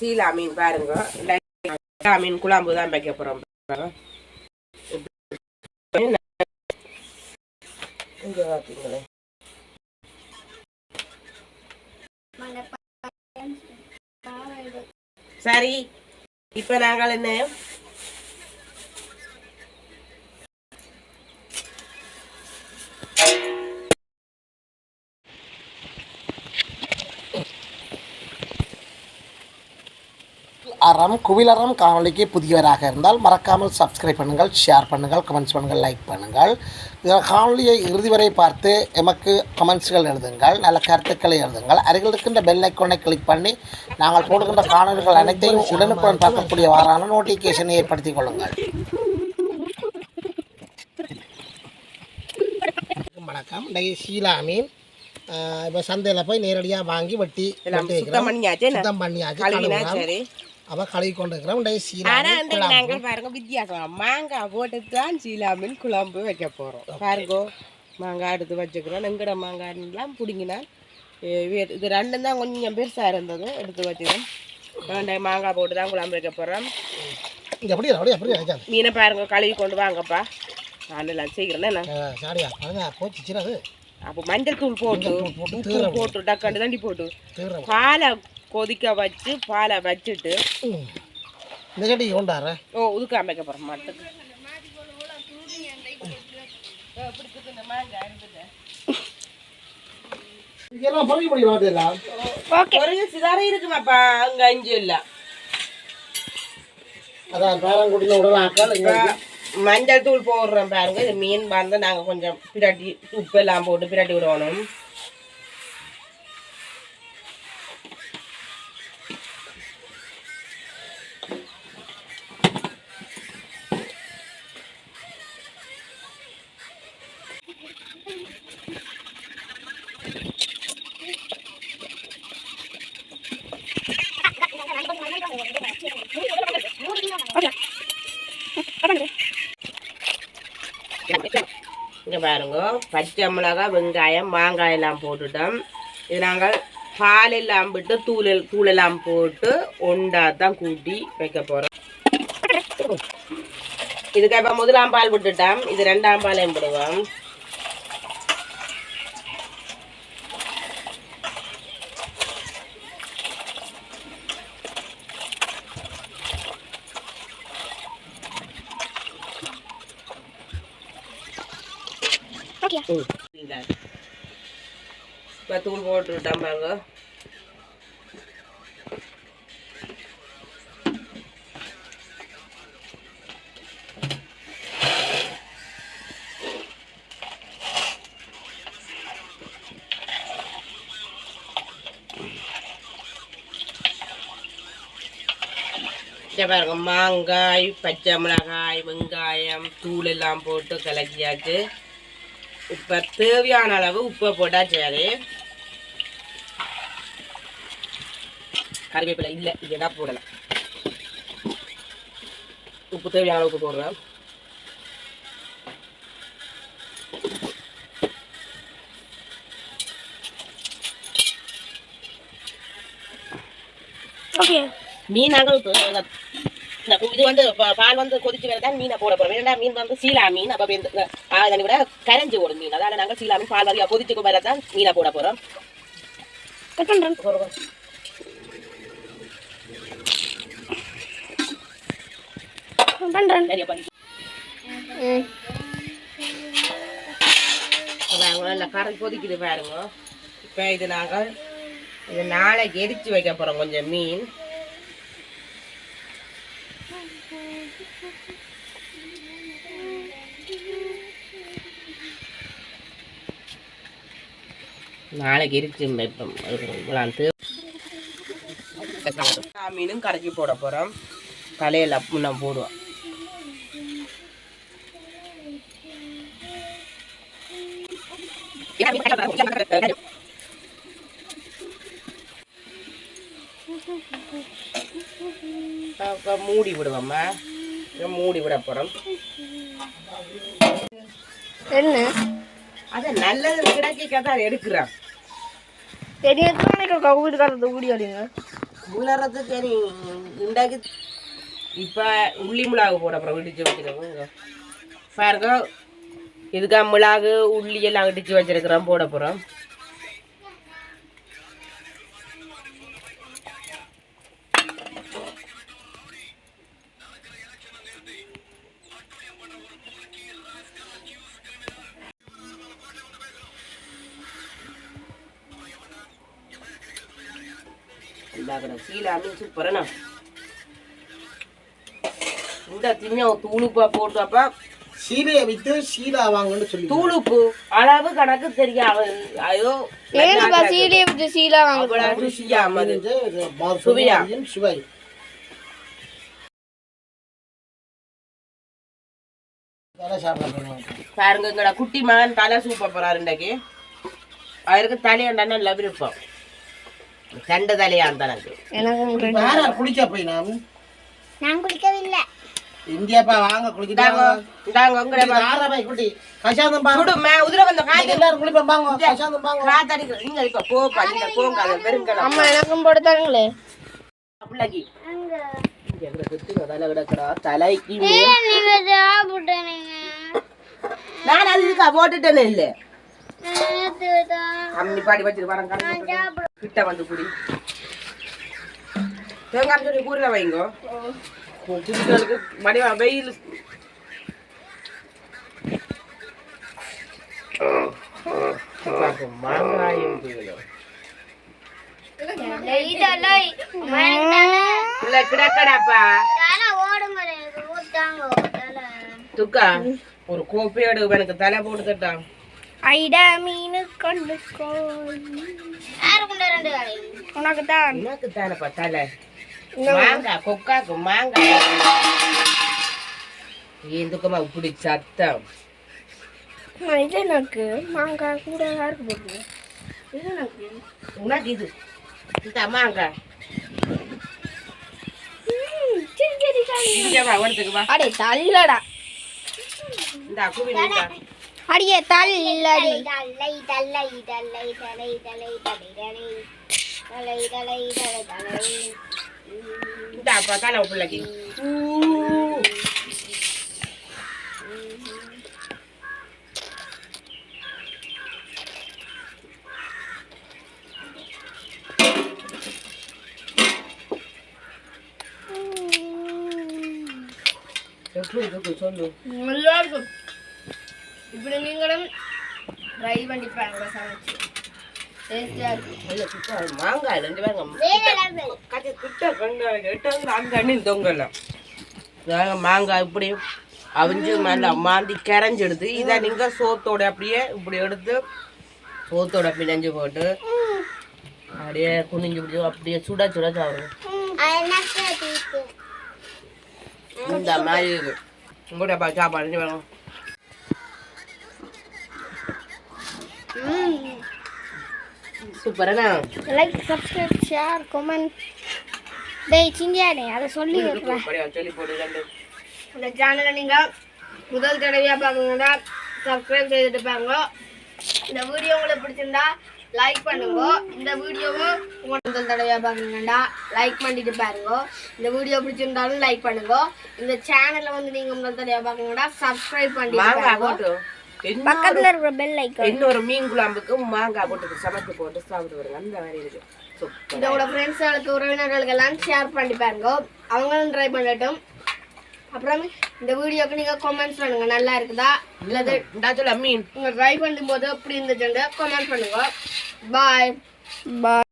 சீலா மீன் பாருங்க. சீலா மீன் குழம்பு தான் வைக்க போறோம் பார்த்தீங்களே சரி இப்ப நாங்கள் என்ன? அறம் குவிலறம் காணொளிக்கு புதியவராக இருந்தால் மறக்காமல் சப்ஸ்கிரைப் பண்ணுங்கள் ஷேர் பண்ணுங்கள் கமெண்ட்ஸ் பண்ணுங்கள் லைக் பண்ணுங்கள். காணொளியை இறுதி வரை பார்த்து எமக்கு கமெண்ட்ஸ்கள் எழுதுங்கள் நல்ல கருத்துக்களை எழுதுங்கள். அருகில் இருக்கின்ற பெல் ஐக்கானை கிளிக் பண்ணி நாங்கள் போடுகின்ற காணொளிகள் அனைத்தையும் உடனுக்குடன் பார்க்கக்கூடியவாறான நோட்டிஃபிகேஷனை ஏற்படுத்திக் கொள்ளுங்கள். வணக்கம். இன்றைக்கு ஷீலா மீன். இப்போ சந்தையில் போய் நேரடியாக வாங்கி வெட்டி சுத்தம். பண்ணியாச்சு? சுத்தம் பண்ணியாச்சு. அவ கழுவி ஆனா அந்த. நாங்கள் பாருங்க வித்தியாசம் மாங்காய் போட்டு தான் சீலா மீன் குழம்பு வைக்க போறோம் பாருங்க மாங்காய் எடுத்து வச்சுக்கிறோம் எங்கட மாங்காய்லாம் பிடிங்கினா இது ரெண்டும் தான் கொஞ்சம் பெருசா இருந்தது எடுத்து வச்சுக்கிறோம் மாங்காய் போட்டு தான் குழம்பு வைக்க போறோம் இங்க அப்படியே அப்படியே அப்படியே வைக்காது மீனை பாருங்க கழுவி கொண்டு வாங்கப்பா நான் சாரியா போச்சு சின்னது அப்போ மஞ்சள் தூள் போட்டு போட்டு டக்காண்டு தண்டி போட்டு பாலை கொதிக்க வச்சு பாலை வச்சுட்டு. இந்த சட்டி கொண்டாடுற? ஓ உதுக்காம வைக்க போகிறோம் மாட்டுக்கு. இதெல்லாம் பழகி முடியும் அதெல்லாம் ஒரு சிதாரம் இருக்குமாப்பா அங்க அஞ்சு இல்ல. அதான் பேரங்குடியில் மஞ்சள் தூள் போடுறோம் பாருங்க இது மீன் வந்து நாங்க கொஞ்சம் பிரட்டி உப்பு எல்லாம் போட்டு பிரட்டி விடணும். பாருங்க. பச்சை மிளகாய் வெங்காயம் மாங்காய் எல்லாம் போட்டுட்டோம். இது நாங்கள் பால் எல்லாம் விட்டு தூள் தூள் எல்லாம் போட்டு ஒண்டா தான் கூட்டி வைக்க போகிறோம் இதுக்கு இப்போ முதலாம் பால் விட்டுட்டோம். இது ரெண்டாம் பாலையும் போடுவோம். இப்போ தூள் போட்டுட்டோம் பாருங்க. பாருங்க மாங்காய் பச்சை மிளகாய் வெங்காயம் தூள் எல்லாம் போட்டு கலக்கியாச்சு. இப்போ தேவையான அளவு உப்பை போட்டா சரி கறிவேப்பிலை இல்லை இதெல்லாம் போடலாம் உப்பு தேவையான அளவுக்கு போடுறேன். மீனாக இது வந்து பால் வந்து கொதிச்சு வரதான் மீனை போட போறோம். ஏன்னா மீன் வந்து சீலா மீன். அப்போ இந்த அதனை விட கரைஞ்சி ஓடும் மீன். அதால நாங்கள் சீலா மீன் பால் வழியா கொதிச்சு வரதான் மீனை போட போறோம். போடுவோம். சரியா பண்ணி நல்லா கரை கொதிக்குது பாருங்க. இப்போ இது நாங்கள் இது நாளைக்கு எரிச்சு வைக்க போறோம் கொஞ்சம் மீன். நாளைக்கு இவ்வளோ மீனும் கரைச்சி போட போகிறோம் தலையில் முன்ன போடுவோம். அப்ப மூடி விடுவோம்மா. மூடி விட போகிறோம் என்ன? அது நல்லது கிடைக்க தான் எடுக்கிறோம் பெரிய எத்தனை கவுடு கலந்து கூடி அடிங்க குவிலறதுக்கு நீ இண்டாக்கி இப்போ உள்ளி மிளகு போட அப்புறம் இடிச்சு வச்சுருக்கோம். பாருங்க இதுக்காக மிளகு உள்ளி எல்லாம் இடிச்சு வச்சிருக்கிறோம் போட போகிறோம் சீலா மீன் சூப்பரண்ணா இந்த தின்ன தூளுப்பா போட்டாப்பா சீலையை வித்து சீலா வாங்கன்னு சொல்லி தூளுப்பு அளவு கணக்கு தெரியாது ஐயோ ஏன்ப்பா சீலையை விட்டு சீலா வாங்க சுவையா. சுவை சாப்பிடணும் பாருங்க குட்டி மகன் தலை சூப்ப போறாரு இன்றைக்கு அவருக்கு தலையாண்டா நல்ல விருப்பம் ரெண்டு தலையான் தனக்கு எனக்கு யாரா குளிக்க போய் நான் நான் குளிக்கவில்லை இந்தியாப்பா வாங்க குளிக்கிட்டாங்க இந்தாங்க உங்கட யாரா போய் குட்டி பாங்க சுடுமே உதிர வந்த காய்கறி எல்லாரும் குளிப்போம் பாங்க கசாந்தம் பாங்க நீங்க இப்ப போப்பா நீங்க போங்க அது பெருங்கலாம் அம்மா எனக்கும் பிள்ளைக்கு இங்க எங்கட குத்துங்க தலை கிடக்குறா தலைக்கு மேல். நீங்க சாப்பிட்டீங்க நான் அது இதுக்கா போட்டுட்டேன்னு இல்ல அம்மி பாடி வரேன் கண்ணு கிட்ட வந்து குடி. தேங்காய் சொல்லி கூறில வைங்கோ. குடிக்கிறதுக்கு வடிவா வெயில். கிடக்கடாப்பா. துக்கா ஒரு கோப்பையோடு எனக்கு தலை போட்டு தட்டான் ஐடா மீன் கொண்டு உனக்கு தான் உனக்கு மாங்காய் கொக்காக்கு மாங்காய். ஏன் துக்கமா இப்படி சத்தம்? இது எனக்கு? மாங்காய் கூட யாருக்கு போகுது இது எனக்கு? உனக்கு இது. இந்த மாங்காய். அடே தள்ளடா. இந்த. அடியே தள்ளடி இந்த அப்பா தலை பிள்ளைக்கு எப்படி இருக்கு சொல்லு நல்லா இருக்கும் இப்படி நீங்களும் ட்ரை பண்ணி பாருங்க சமைச்சு டேஸ்டியாக இருக்கும் மாங்காய் ரெண்டு அண்ணி தொங்கலாம் மாங்காய் இப்படி அவிஞ்சு மேல மாந்தி கரைஞ்செடுத்து இதை நீங்க சோத்தோட அப்படியே இப்படி எடுத்து சோத்தோட பிணைஞ்சு போட்டு அப்படியே குனிஞ்சு பிடிச்சி அப்படியே சுட சுட சாப்பிடுங்க இந்த மாதிரி உங்கள்கிட்ட சாப்பாடு வேணும் சூப்பராண்ணா. லைக் சப்ஸ்கிரைப் ஷேர் கமெண்ட் டேய் சிங்கியாடே அதை சொல்லி சொல்லி போட்டு இந்த சேனலை நீங்கள் முதல் தடவையாக பார்க்கணுன்னா சப்ஸ்கிரைப் செய்துட்டு பாருங்க. இந்த வீடியோ உங்களுக்கு பிடிச்சிருந்தா லைக் பண்ணுங்க. இந்த வீடியோவும் உங்களுக்கு முதல் தடவையாக பார்க்கணுன்னா லைக் பண்ணிட்டு பாருங்க. இந்த வீடியோ பிடிச்சிருந்தாலும் லைக் பண்ணுங்க. இந்த சேனலை வந்து நீங்கள் முதல் தடவையாக பார்க்கணுன்னா சப்ஸ்கிரைப் பண்ணிட்டு பக்கத்தில் இருக்கிற பெல் ஐக்கான் இன்னொரு மீன் குழம்புக்கு மாங்காய் போட்டு சமைச்சு போட்டு சாப்பிட்டு வருங்க. அந்த மாதிரி இருக்கு. இதோட ஃப்ரெண்ட்ஸ்களுக்கு உறவினர்களுக்கு எல்லாம் ஷேர் பண்ணி பாருங்க. அவங்களும் ட்ரை பண்ணட்டும். அப்புறம் இந்த வீடியோக்கு நீங்கள் கமெண்ட்ஸ் பண்ணுங்க. நல்லா இருக்குதா? இல்லது சொல்ல மீன். நீங்கள் ட்ரை பண்ணும்போது எப்படி இருந்துச்சுன்னு கமெண்ட் பண்ணுங்க. பாய் பாய்